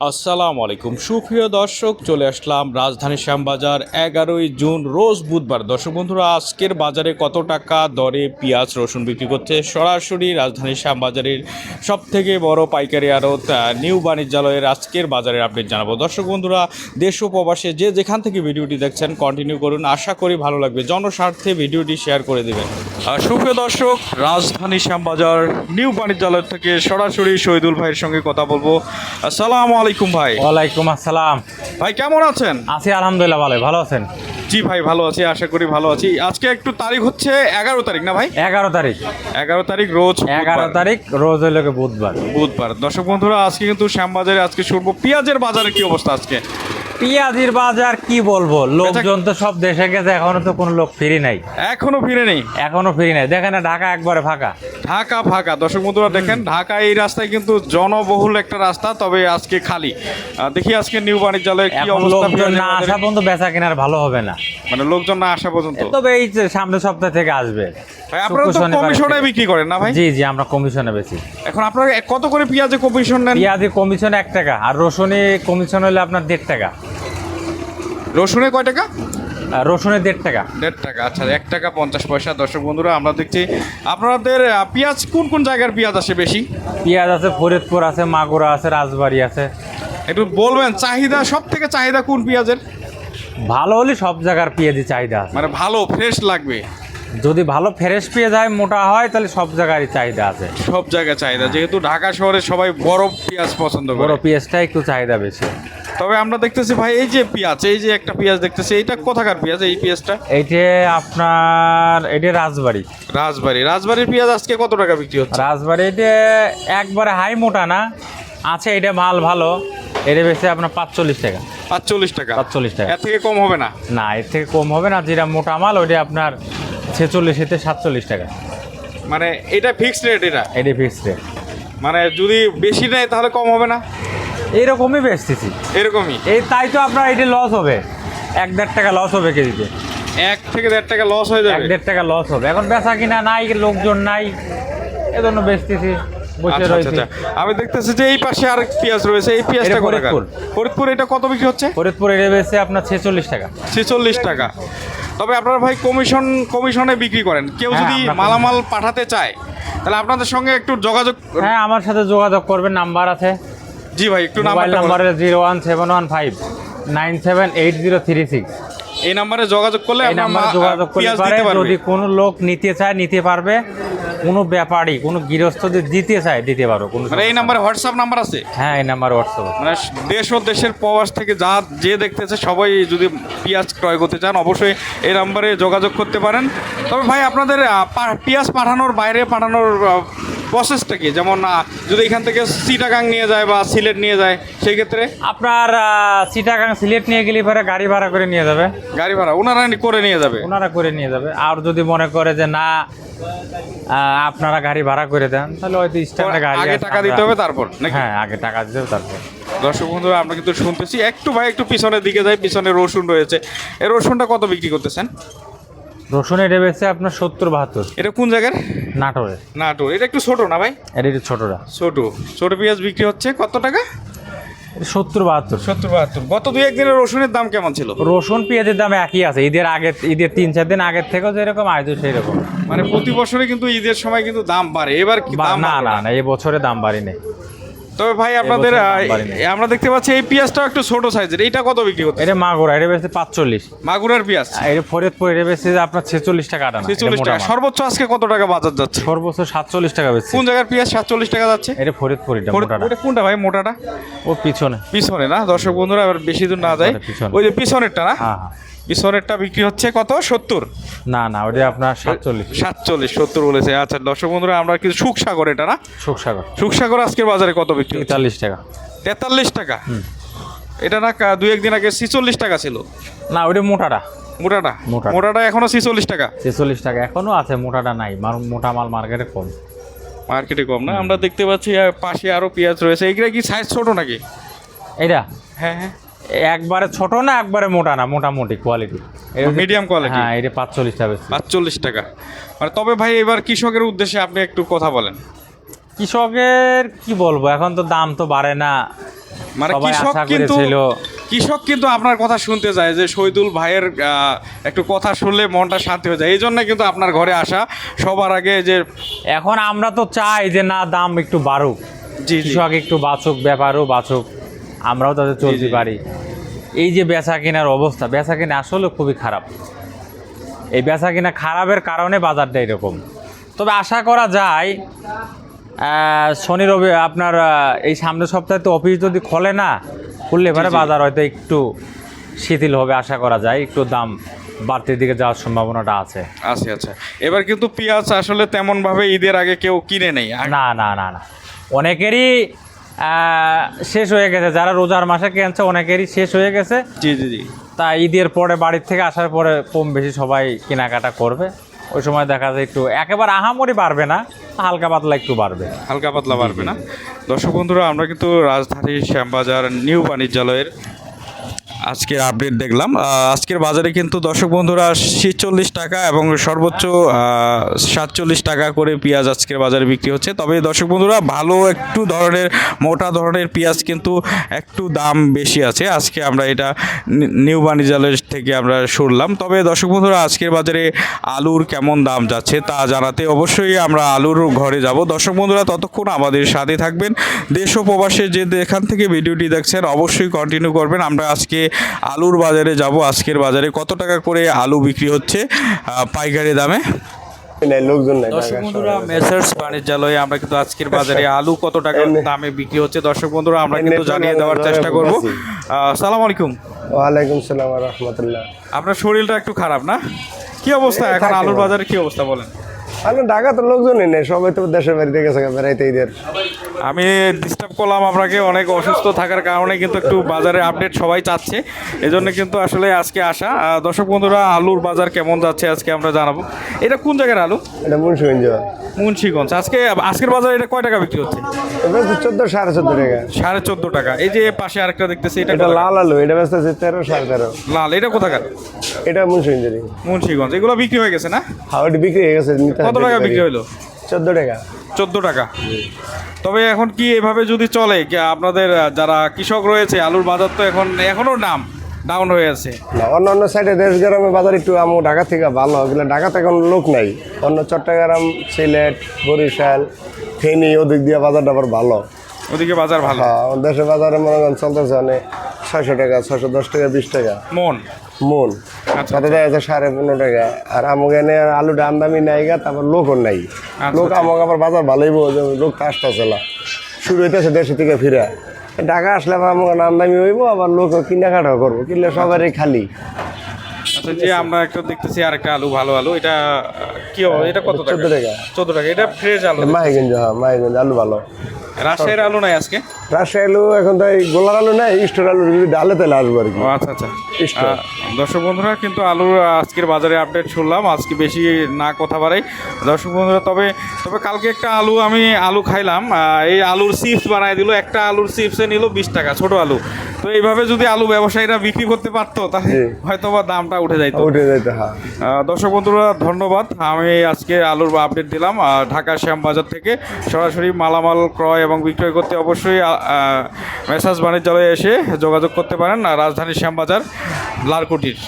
আসসালামু আলাইকুম। সুপ্রিয় দর্শক, চলে আসলাম রাজধানী শ্যামবাজার এগারোই জুন, রোজ বুধবার। দর্শক বন্ধুরা, আজকের বাজারে কত টাকা দরে পেঁয়াজ, রসুন বিক্রি করছে? সরাসরি রাজধানী শ্যামবাজারের সব থেকে বড় পাইকারি আড়ত নিউ বাণিজ্যালয়ের আজকের বাজারের আপডেট জানাব। দর্শক বন্ধুরা, দেশ ও প্রবাসে যে যেখান থেকে ভিডিওটি দেখছেন কন্টিনিউ করুন। আশা করি ভালো লাগবে। জনস্বার্থে ভিডিওটি শেয়ার করে দেবেন। সুপ্রিয় দর্শক, রাজধানী শ্যামবাজার নিউ বাণিজ্যালয় থেকে সরাসরি শহীদুল ভাইয়ের সঙ্গে কথা বলব। আসসালামু আলাইকুম ভাই। ওয়ালাইকুম আসসালাম। ভাই কেমন আছেন? আছি আলহামদুলিল্লাহ ভালো ভালো আছেন? জি ভাই ভালো আছি আশা করি ভালো আছি। আজকে একটু তারিখ হচ্ছে এগারো তারিখ না ভাই? এগারো তারিখ। এগারো তারিখ রোজ এগারো তারিখ রোজ হইল বুধবার। বুধবার। দর্শক বন্ধুরা আজকে কিন্তু শ্যামবাজারে আজকে শুনব। পেঁয়াজের বাজারে কি অবস্থা আজকে? পেঁয়াজির বাজার কি বলব? লোকজন তো সব দেশে গেছে এখনও তো কোনো লোক ফিরি নাই। এখনও ফিরে নেই। এখনও ফিরি নাই। দেখেন না ঢাকা একবারে ফাঁকা। ঢাকা ফাঁকা। দর্শক বন্ধুরা দেখেন ঢাকা এই রাস্তায় কিন্তু জনবহুল একটা রাস্তা তবে আজকে খালি। দেখি আজকে নিউ বাণিজ্যালয়ে কি অবস্থা না আসা পর্যন্ত বেচা কেনার ভালো হবে না। মানে লোকজন না আসা পর্যন্ত। তবে এই যে সামনের সপ্তাহ থেকে আসবে। আপনারা তো কমিশনে বিক্রি করেন না ভাই? জি জি আমরা কমিশনে এখন আপনারা কত করে পেঁয়াজে কমিশন নেন? পেঁয়াজি কমিশন এক টাকা আর রসুনে কমিশন হলে আপনার দেড় টাকা। রসুনে কয় টাকা? আর রসুনে দেড় টাকা। দেড় টাকা আচ্ছা এক টাকা পঞ্চাশ পয়সা। দর্শক বন্ধুরা আমরা দেখছি আপনাদের পেঁয়াজ কোন কোন জায়গার পেঁয়াজ আছে বেশি? পেঁয়াজ আছে ফরিদপুর আছে মাগুরা আছে রাজবাড়ি আছে। একটু বলবেন চাহিদা সব থেকে চাহিদা কোন পেঁয়াজের? ভালো হলে সব জায়গার পেঁয়াজি চাহিদা মানে ভালো ফ্রেশ লাগবে। যদি ভালো ফ্রেশ পেঁয়াজ হয় মোটা হয় তাহলে সব জায়গারই চাহিদা আছে। সব জায়গায় চাহিদা। যেহেতু ঢাকা শহরে সবাই বড় পেঁয়াজ পছন্দ করে। বড় করে পেঁয়াজটা একটু চাহিদা বেশি। তবে আমরা দেখতেছি ভাই এই যে পেঁয়াজ এই যে একটা পেঁয়াজ দেখতেছি এইটা কোথাকার পেঁয়াজ এই পেঁয়াজটা? এইটা আপনার এটা রাজবাড়ি। রাজবাড়ি। রাজবাড়ির পেঁয়াজ আজকে কত টাকা বিক্রি হচ্ছে? রাজবাড়ি এটা একবারে হাই মোটা না আছে এটা মাল ভালো এটা বেশি আপনার পাঁচচল্লিশ টাকা। পাঁচচল্লিশ টাকা? পাঁচচল্লিশ টাকা। এর থেকে কম হবে না? না এর থেকে কম হবে না যেটা মোটা মাল ওইটা আপনার ছেচল্লিশ এতে সাতচল্লিশ টাকা। মানে এটা ফিক্সড রেট এটা? এটা ফিক্সড রেট মানে যদি বেশি নেয় তাহলে কম হবে না? এইরকমই বেচতেছি। এরকমই? এই তাই তো আপনার এটা লস হবে। এক দেড় টাকা লস হবে কেজিতে। এক থেকে দেড় টাকা লস হয়ে যাবে? এক দেড় টাকা লস হবে। এখন বেচা কিনা নাই লোকজন নাই এজন্য বেচতেছি বসে আচ্ছা, আচ্ছা, রয়েছি। আচ্ছা। আমি দেখতেছি যে এই পাশে আর পেঁয়াজ রয়েছে। এই পেঁয়াজটা ফরিদপুর। ফরিদপুর এটা কত বিক্রি হচ্ছে? ফরিদপুর এটা বেচছে আপনার ছেচল্লিশ টাকা। ছেচল্লিশ টাকা। তবে আপনার ভাই কমিশন কমিশনে বিক্রি করেন। কেউ হ্যাঁ, যদি মালামাল পাঠাতে চায় তাহলে আপনাদের সঙ্গে একটু যোগাযোগ হ্যাঁ আমার সাথে যোগাযোগ করবেন নাম্বার আছে। জি ভাই একটু number number zero one seven one five nine seven eight zero three six. এই নাম্বারে যোগাযোগ করলে এই নাম্বারে যোগাযোগ পেঁয়াজ পারে যদি কোনো লোক নিতে চায় নিতে পারবে। কোনো ব্যাপারী কোনো গৃহস্থ যদি দিতে চায় দিতে পারো কোনো মানে এই নাম্বারে হোয়াটসঅ্যাপ নাম্বার আছে? হ্যাঁ এই নাম্বার হোয়াটসঅ্যাপ মানে দেশ ও দেশের প্রবাস থেকে যা যে দেখতেছে সবাই যদি পেঁয়াজ ক্রয় করতে চান অবশ্যই এই নাম্বারে যোগাযোগ করতে পারেন। তবে ভাই আপনাদের পেঁয়াজ পাঠানোর বাইরে পাঠানোর প্রসেসটা কি? যেমন যদি এখান থেকে সিটাগাং নিয়ে যায় বা সিলেট নিয়ে যায় সেই ক্ষেত্রে? আপনার সিটাগাং সিলেট নিয়ে গেলে পরে গাড়ি ভাড়া করে নিয়ে যাবে। গাড়ি ভাড়া ওনারা করে নিয়ে যাবে? ওনারা করে নিয়ে যাবে। আর যদি মনে করে যে না আপনারা গাড়ি ভাড়া করে দেন তাহলে হয়তো স্ট্যান্ডে গাড়ি আগে টাকা দিতে হবে তারপর হ্যাঁ আগে টাকা দিতে হবে তারপর। দর্শক বন্ধুরা আমরা কিন্তু শুনতেছি একটু ভাই একটু পিছনের দিকে যাই পিছনে রসুন রয়েছে। এই রসুনটা কত বিক্রি করতেছেন? রসুন এটা বেচছে আপনার সত্তর বাহাত্তর। এটা কোন জায়গার? নাটোরে। নাটোর। এটা একটু ছোট না ভাই? এটা একটু ছোটটা ছোট। ছোট পেঁয়াজ বিক্রি হচ্ছে কত টাকা? সত্তর বাহাত্তর। সত্তর বাহাত্তর। গত দুই একদিনের রসুনের দাম কেমন ছিল? রসুন পেঁয়াজের দাম একই আছে। ঈদের আগে ঈদের তিন চার দিন আগের থেকেও যেরকম আজও সেই রকম মানে প্রতি বছরে কিন্তু ঈদের সময় কিন্তু দাম বাড়ে। এবার না না না? এই বছরে দাম বাড়ি নেই তবে ভাই আপনাদের। আমরা দেখতে পাচ্ছি এই পেঁয়াজটা একটু ছোট সাইজের। এইটা কত বিক্রি করতে এটা মাগুরা এটা বেশি পাঁচচল্লিশ। মাগুরার পেঁয়াজ। এটা ফরিদপুর এটা বেশি আপনার ছেচল্লিশ টাকা আটা ছেচল্লিশ টাকা। সর্বোচ্চ আজকে কত টাকা বাজার যাচ্ছে? সর্বোচ্চ সাতচল্লিশ টাকা বেশি কোন জায়গার পেঁয়াজ সাতচল্লিশ টাকা যাচ্ছে? এটা ফরিদপুর এটা মোটাটা। কোনটা ভাই মোটাটা? ও পিছনে। পিছনে না? দর্শক বন্ধুরা আবার বেশি দূর না যায়। ওই যে পিছনেরটা না? হ্যাঁ হ্যাঁ। পিছনেরটা বিক্রি হচ্ছে কত? সত্তর? না না ওটা আপনার সাতচল্লিশ। সাতচল্লিশ সত্তর বলেছে। আচ্ছা দর্শক বন্ধুরা আমরা কিন্তু সুখসাগর এটা না? সুখসাগর। সুখসাগর আজকের বাজারে কত বিক্রি? তেতাল্লিশ টাকা। তেতাল্লিশ টাকা? এটা না দুই একদিন আগে ছিচল্লিশ টাকা ছিল। না ওটা মোটাটা। মোটাটা? মোটাটা। এখনও ছিচল্লিশ টাকা? ছেচল্লিশ টাকা এখনও আছে মোটাটা নাই। মোটা মাল মার্কেটে কম। মার্কেটে কম না? আমরা দেখতে পাচ্ছি পাশে আরও পেঁয়াজ রয়েছে। এগুলা কি সাইজ ছোট নাকি? এটা হ্যাঁ হ্যাঁ। একবারে ছোট না একবারে মোটা না মোটামুটি কোয়ালিটি মিডিয়াম কোয়ালিটি হ্যাঁ এটা পাঁচচল্লিশ টাকা পাঁচচল্লিশ টাকা। মানে তবে ভাই এবার কৃষকের উদ্দেশ্যে আপনি একটু কথা বলেন। কৃষকের কি বলব এখন তো দাম তো বাড়ে না। মানে কৃষক কিন্তু কৃষক কিন্তু আপনার কথা শুনতে চায় যে শহীদুল ভাইয়ের একটু কথা শুনলে মনটা শান্তি হয়ে যায়। এই জন্য কিন্তু আপনার ঘরে আসা সবার আগে যে এখন আমরা তো চাই যে না দাম একটু বাড়ুক। কৃষক একটু বাঁচুক ব্যাপারও বাঁচুক। আমরাও তাতে চলতে পারি। এই যে বেচা কেনার অবস্থা বেচা কিনা আসলে খুবই খারাপ। এই বেচা কিনা খারাপের কারণে বাজারটা এরকম। তবে আশা করা যায় শনি রবি আপনার এই সামনের সপ্তাহে তো অফিস যদি খোলে না খুললে এবারে বাজার হয়তো একটু শিথিল হবে আশা করা যায়। একটু দাম বাড়তির দিকে যাওয়ার সম্ভাবনাটা আছে। আচ্ছা আচ্ছা এবার কিন্তু পেঁয়াজ আসলে তেমনভাবে ঈদের আগে কেউ কিনে নেই। না না না না। অনেকেরই শেষ হয়ে গেছে। যারা রোজার মাসে কেনছে অনেকেরই শেষ হয়ে গেছে। জি জি জি। তা ঈদের পরে বাড়ির থেকে আসার পরে কম বেশি সবাই কেনাকাটা করবে। ওই সময় দেখা যায় একটু একেবারে আহামরি বাড়বে না হালকা পাতলা একটু বাড়বে। হালকা পাতলা বাড়বে না। দর্শক বন্ধুরা আমরা কিন্তু রাজধানীর শ্যামবাজার নিউ বাণিজ্যালয়ের আজকের আপডেট দেখলাম। আজকের বাজারে কিন্তু দর্শক বন্ধুরা ছিচল্লিশ টাকা এবং সর্বোচ্চ সাতচল্লিশ টাকা করে পেঁয়াজ আজকের বাজারে বিক্রি হচ্ছে। তবে দর্শক বন্ধুরা, ভালো একটু ধরনের, মোটা ধরনের পেঁয়াজ কিন্তু একটু দাম বেশি আছে। আজকে আমরা এটা নিউ বাণিজ্যালয় থেকে আমরা শুনলাম। তবে দর্শক বন্ধুরা, আজকের বাজারে আলুর কেমন দাম যাচ্ছে তা জানাতে অবশ্যই আমরা আলুর ঘরে যাব। দর্শক বন্ধুরা, ততক্ষণ আমাদের সাথে থাকবেন। দেশ ও প্রবাসে যে এখান থেকে ভিডিওটি দেখছেন, অবশ্যই কন্টিনিউ করবেন। আমরা আজকে আলুর বাজারে যাব আজকের বাজারে। কত টাকা করে আলু বিক্রি হচ্ছে আহ, পাইকারি দামে? লোকজন নাই দর্শক বন্ধুরা মেসার্স বাণিজ্যালয়ে আমরা কিন্তু আজকের বাজারে আলু কত টাকা দামে বিক্রি হচ্ছে দর্শক বন্ধুরা আমরা কিন্তু জানিয়ে দেওয়ার চেষ্টা করব। সালাম আলাইকুম। ওয়ালাইকুম সালাম রহমতুল্লাহ। আপনার শরীরটা একটু খারাপ না? কি অবস্থা? এখন আলুর বাজারে কি অবস্থা বলেন? আমি ঢাকা তো লোকজনই নেই সবাই তো দেশের বাড়িতে গেছে বেড়াইতে ঈদের। আমি ডিস্টার্ব করলাম আপনাকে অনেক অসুস্থ থাকার কারণে কিন্তু একটু বাজারে আপডেট সবাই চাচ্ছে। এজন্য কিন্তু আসলে আজকে আসা। দর্শক বন্ধুরা আলুর বাজার কেমন যাচ্ছে আজকে আমরা জানাব। এটা কোন জায়গার আলু? এটা মুন্সিগঞ্জ মুন্সিগঞ্জ। আজকে আজকের বাজারে এটা কয় টাকা বিক্রি হচ্ছে? চোদ্দ সাড়ে চোদ্দ টাকা। সাড়ে চোদ্দ টাকা। এই যে পাশে আরেকটা দেখতেছি এটা লাল আলু এটা ব্যস্ত আছে তেরো সাড়ে তেরো। লাল এটা কোথাকার? এটা মুন্সিগঞ্জেরই। মুন্সিগঞ্জ। এগুলো বিক্রি হয়ে গেছে না? হাওড়ি বিক্রি হয়ে গেছে কত টাকা বিক্রি হলো চোদ্দ টাকা। চোদ্দ টাকা। তবে এখন কি এভাবে যদি চলে আপনাদের যারা কৃষক রয়েছে আলুর বাজার তো এখন এখনও দাম ডাউন হয়ে আছে। অন্য অন্য সাইডে দেশ গ্রামে বাজার একটু আমু ঢাকা থেকে ভালো ওগুলো ঢাকাতে এখন লোক নাই। অন্য চট্টগ্রাম সিলেট বরিশাল ফেনী ওদিক দিয়ে বাজারটা আবার ভালো। ওদিকে বাজার ভালো। হ্যাঁ দেশের বাজারে মনে করেন চলতেছে অনেক ছয়শো টাকা ছয়শো দশ টাকা বিশ টাকা। মন। মন। আচ্ছা, কত দেখা যাচ্ছে সাড়ে পনেরো টাকা। আর আমাকে আলু ডান দামি নাই গা তারপর লোকও নাই। লোক আমাকে আবার বাজার ভালোই বলছে লোক আসতেছে না। শুরু হইতেছে দেশে থেকে ফিরে। ঢাকা আসলে আবার আমুক আমদামি হইব আবার লোক কিনাকাটাও করব কিনলে সবারই খালি। আচ্ছা যে আমরা একটা দেখতেছি আরেকটা আলু ভালো আলু। এটা কি এটা কত টাকা? চোদ্দ টাকা। চোদ্দ টাকা। এটা ফ্রেশ আলু মাহিগঞ্জ হ্যাঁ মাহিগঞ্জ আলু ভালো। রাজশাহীর আলু নাই আজকে? রাজশাহী আলু এখন তো এই গোলার আলু নাই স্টোর আলু যদি ডালে তেলে আসব আর কি। আচ্ছা আচ্ছা। দর্শক বন্ধুরা কিন্তু আলুর আজকের বাজারে আপডেট শুনলাম। আজকে বেশি না কথা বাড়াই। দর্শক বন্ধুরা তবে তবে কালকে একটা আলু আমি আলু খাইলাম। এই আলুর চিপস বানাই দিল। একটা আলুর চিপসে নিল বিশ টাকা ছোট আলু। তো এইভাবে যদি আলু ব্যবসায়ীরা বিক্রি করতে পারতো তাহলে হয়তো বা দামটা উঠে যাইতো। উঠে যাইতো হ্যাঁ। দর্শক বন্ধুরা ধন্যবাদ। আমি আজকে আলুর আপডেট দিলাম ঢাকা শ্যামবাজার থেকে সরাসরি মালামাল ক্রয় এবং বিক্রয় করতে অবশ্যই মেসাজ বাণিজ্যালয়ে এসে যোগাযোগ করতে পারেন রাজধানীর শ্যামবাজার লালকুটির।